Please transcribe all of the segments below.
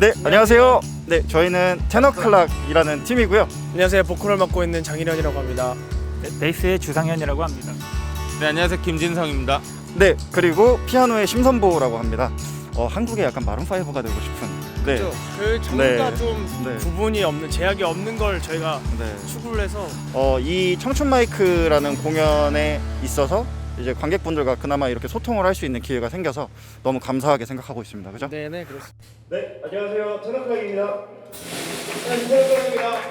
네, 안녕하세요. 네, 저희는 테너클락이라는 팀이고요. 안녕하세요. 보컬을 맡고 있는 장일현이라고 합니다. 네, 베이스의 주상현이라고 합니다. 네 안녕하세요 김진성입니다. 네, 그리고 피아노의 심선보라고 합니다. 어, 한국의 약간 마룬 파이브가 되고 싶은. 네, 그그 장르가 네. 좀 네. 구분이 없는 제약이 없는 걸 저희가 네. 추구를 해서 어, 이 청춘 마이크라는 공연에 있어서 이제 관객분들과 그나마 이렇게 소통을 할 수 있는 기회가 생겨서 너무 감사하게 생각하고 있습니다. 그죠? 네네 그렇습니다. 네, 안녕하세요. 테너클락입니다. 네, 테너클락입니다.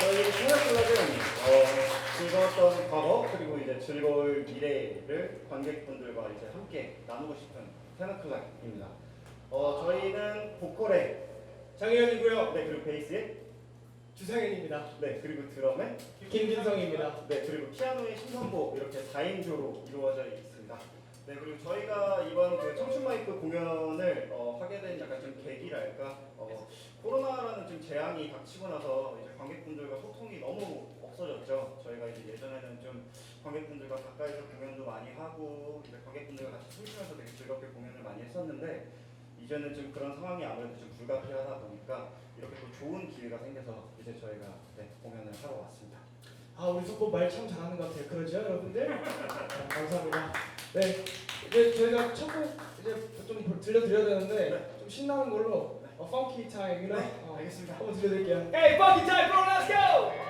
저희 테너클락은 어, 즐거웠던 과거 그리고 이제 즐거울 미래를 관객분들과 이제 함께 나누고 싶은 테너클락입니다. 어, 저희는 보컬에 장일현이고요. 네 그리고 베이스에 주상현입니다. 네 그리고 드럼에 김진성입니다. 네 그리고 피아노의 심선보 이렇게 4인조로 이루어져 있습니다. 네 그리고 저희가 이번 그 청춘 마이크 공연을 어, 하게 된 약간 좀 계기랄까 어, 코로나라는 좀 재앙이 닥치고 나서 이제 관객분들과 소통이 너무 없어졌죠. 저희가 이제 예전에는 좀 관객분들과 가까이서 공연도 많이 하고 이제 관객분들과 같이 춤추면서 되게 즐겁게 공연을 많이 했었는데 이제는 좀 그런 상황이 아무래도 좀 불가피하다 보니까 이렇게 또 좋은 기회가 생겨서 이제 저희가 네, 공연을 하러 왔습니다. 아 우리 속보 말참 잘하는 것 같아요. 그러죠, 여러분들? 네, 감사합니다. 네, 이제 저희가 첫 곡 이제 좀 들려드려야 되는데 좀 신나는 걸로 어, 펑키 타임이라 네, 어, 알겠습니다. 한번 들려드릴게요. Hey, 펑키 타임, bro, let's go!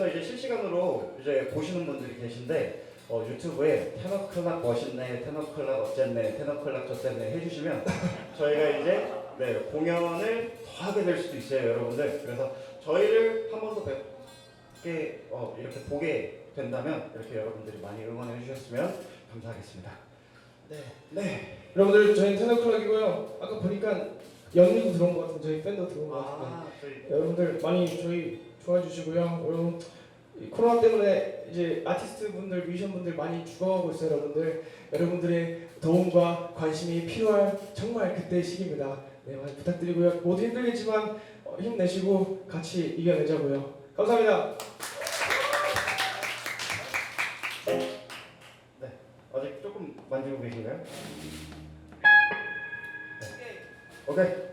그래서 이제 실시간으로 이제 보시는 분들이 계신데 어, 유튜브에 테너클락 멋있네, 테너클락 어쨌네, 테너클락 저쨌네 해주시면 저희가 이제 네, 공연을 더 하게 될 수도 있어요, 여러분들. 그래서 저희를 한 번 더 뵙게 어, 이렇게 보게 된다면 이렇게 여러분들이 많이 응원해 주셨으면 감사하겠습니다. 네, 네. 여러분들 저희 테너클락이고요. 아까 보니까 연예인 들어온 것 같은 저희 밴드 들어온 것 같은데 아, 저희 여러분들 많이 저희 도와주시고요. 오늘 코로나 때문에 이제 아티스트 분들, 뮤지션 분들 많이 죽어가고 있어요, 여러분들. 여러분들의 도움과 관심이 필요한 정말 그때 시기입니다. 네, 많이 부탁드리고요. 모두 힘들겠지만 어, 힘내시고 같이 이겨내자고요. 감사합니다. 네, 아직 조금 만지고 계신가요? 음. 네. 오케이. 오케이.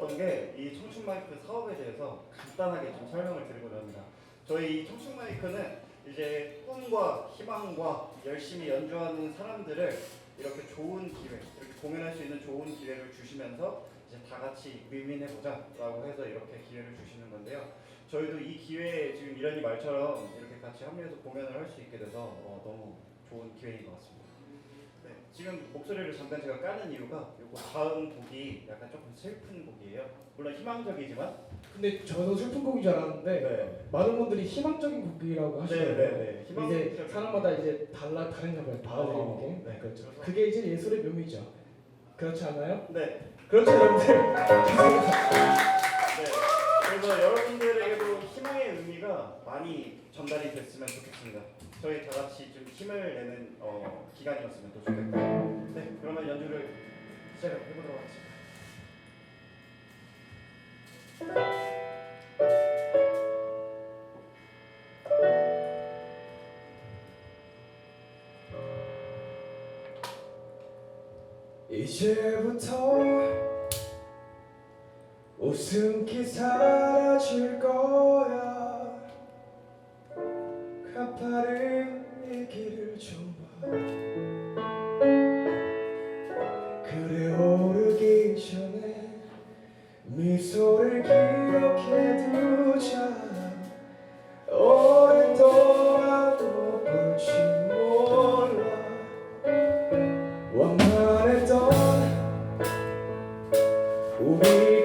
좋았던 게 이 청춘 마이크 사업에 대해서 간단하게 좀 설명을 드리고자 합니다. 저희 이 청춘 마이크는 이제 꿈과 희망과 열심히 연주하는 사람들을 이렇게 좋은 기회, 이렇게 공연할 수 있는 좋은 기회를 주시면서 이제 다 같이 윈윈해보자라고 해서 이렇게 기회를 주시는 건데요. 저희도 이 기회에 지금 이런이 말처럼 이렇게 같이 합류해서 공연을 할 수 있게 돼서 어, 너무 좋은 기회인 것 같습니다. 네, 지금 목소리를 잠깐 제가 까는 이유가 이거 다음 곡이 약간 조금 슬픈 곡이에요. 물론 희망적이지만 근데 저도 슬픈 곡인 줄 알았는데 네. 많은 분들이 희망적인 곡이라고 하시더라고요. 네, 네, 네. 이제 희망적인 사람마다 이제 달라 다른가 봐요. 받아들이는 어, 게. 네. 그렇죠. 그게 이제 예술의 묘미죠. 그렇지 않아요? 네, 그렇죠, 여러분들. 네. 그래서 여러분들에게도 희망의 의미가 많이 전달이 됐으면 좋겠습니다. 저희 다 같이 좀 힘을 내는 어, 기간이었으면 더 좋겠고요. 네, 그러면 연주를 시작해 보도록 하겠습니다. 이제부터 웃음기 사라질 거 우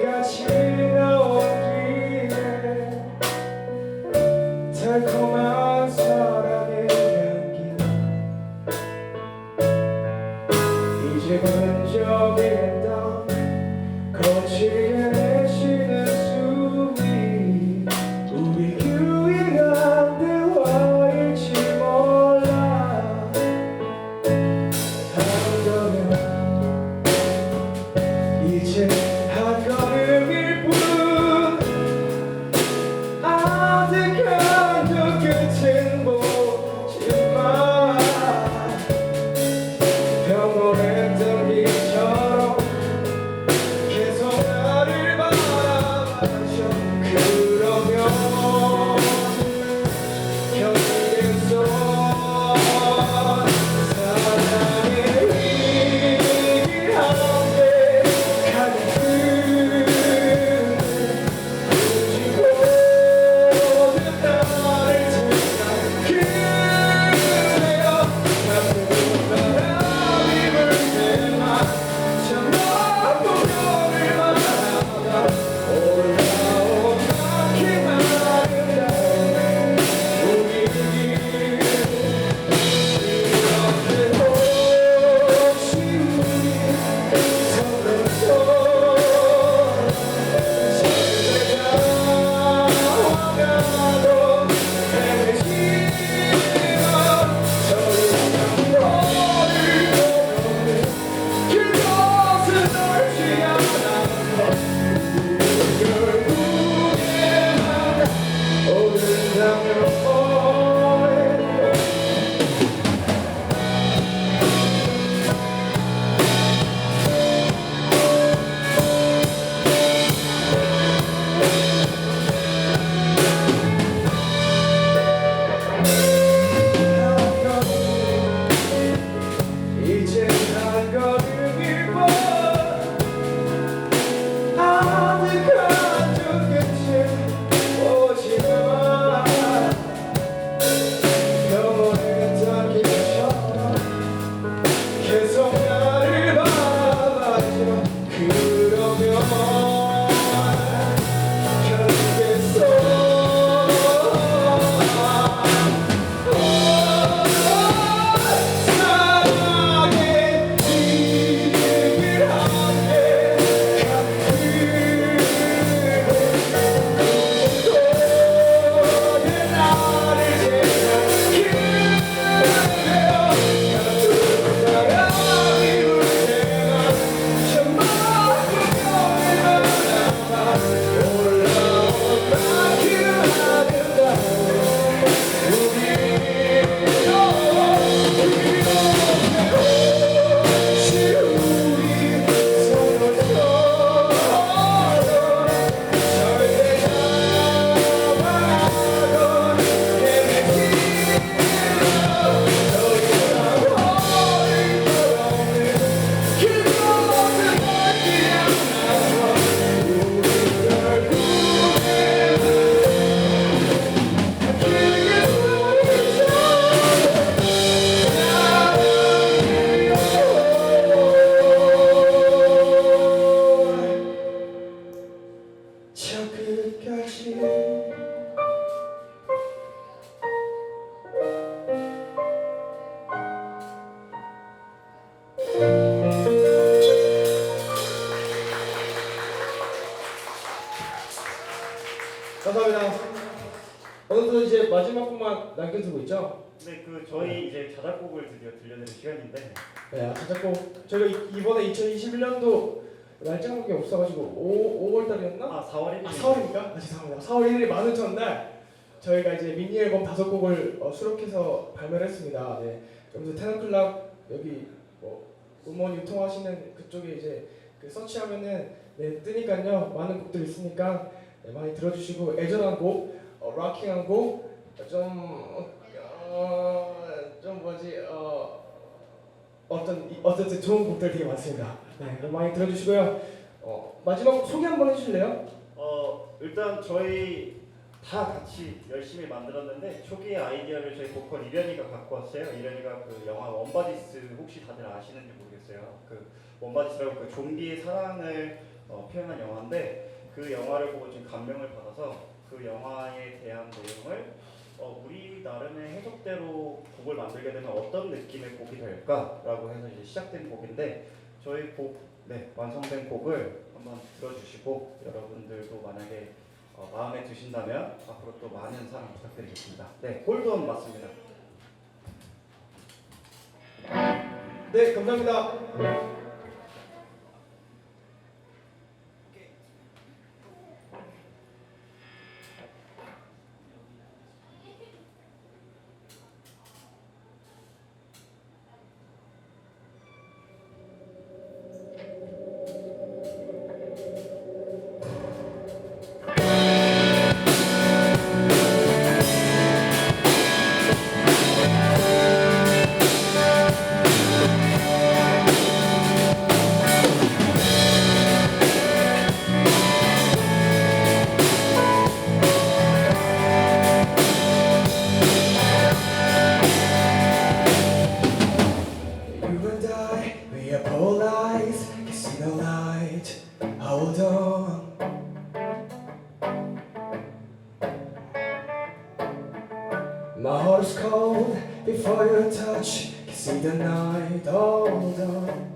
자작곡을 드디어 들려드릴 시간인데 네, 자작곡 저희가 이- 이번에 2021년도 날짜가 게 없어가지고 5, 5월 달이었나? 아 4월 1일 아 4월입니까? 아 죄송합니다. 4월 1일 만우천날 저희가 이제 미니 앨범 다섯 곡을 어, 수록해서 발매를 했습니다. 네, 여러분들 테너클럽 여기 뭐 음원 유통하시는 그쪽에 이제 그 서치하면은 네 뜨니까요 많은 곡들 있으니까 네, 많이 들어주시고 애절한 곡, 어, 락킹한 곡, 좀 어, 좀 뭐지 어 어떤 이- 어쨌든 좋은 곡들 되게 많습니다. 네, 그럼 많이 들어주시고요. 어, 마지막 소개 한번 해주실래요? 어 일단 저희 다 같이 열심히 만들었는데 초기의 아이디어를 저희 보컬 이련이가 갖고 왔어요. 이련이가 그 영화 원바디스 혹시 다들 아시는지 모르겠어요. 그 원바디스라고 그 좀비의 사랑을 어, 표현한 영화인데 그 영화를 보고 좀 감명을 받아서 그 영화에 대한 내용을 어, 우리 나름의 해석대로 곡을 만들게 되면 어떤 느낌의 곡이 될까라고 해서 이제 시작된 곡인데 저희 곡 네, 완성된 곡을 한번 들어주시고 여러분들도 만약에 어, 마음에 드신다면 앞으로 또 많은 사랑 부탁드리겠습니다. 네, 홀드온 맞습니다. 네, 감사합니다. Hold on. My heart is cold before your touch, can see the night. Hold on.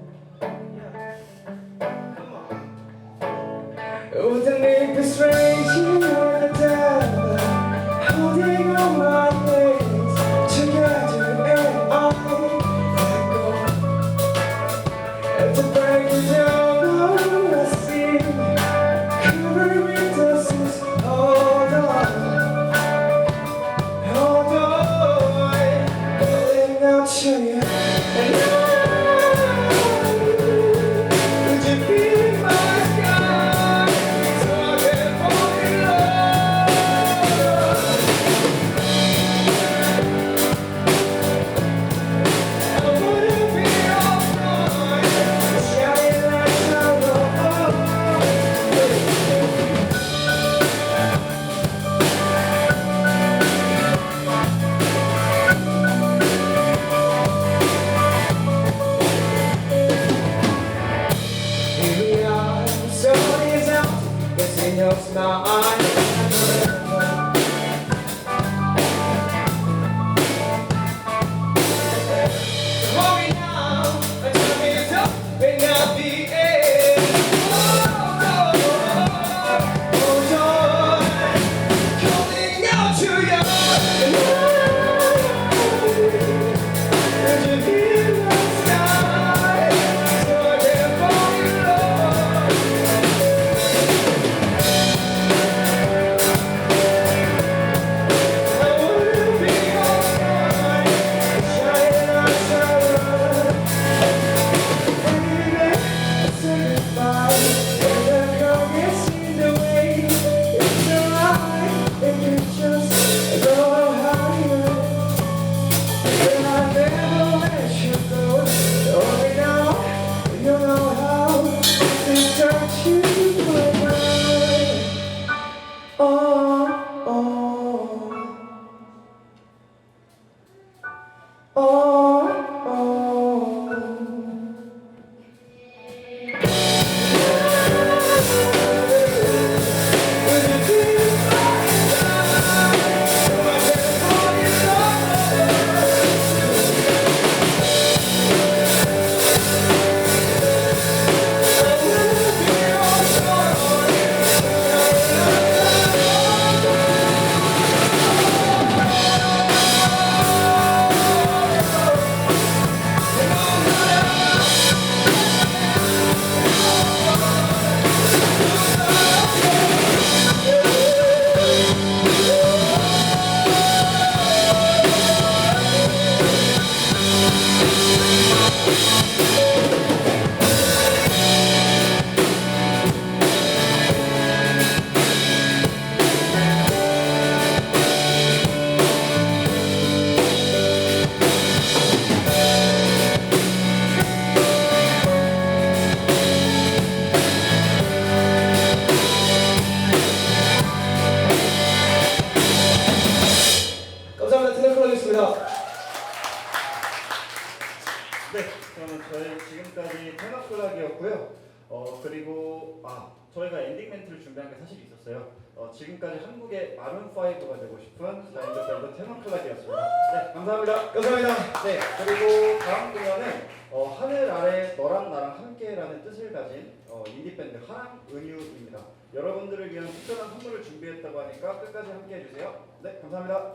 저희가 엔딩 멘트를 준비한 게 사실 있었어요. 어, 지금까지 한국의 마룬 5가 되고 싶은 자인저 밴드 테너클락이었습니다. 네 감사합니다. 감사합니다. 네 그리고 다음 공연은 어, 하늘 아래 너랑 나랑 함께라는 뜻을 가진 어, 인디 밴드 하랑 은유입니다. 여러분들을 위한 특별한 선물을 준비했다고 하니까 끝까지 함께 해 주세요. 네 감사합니다.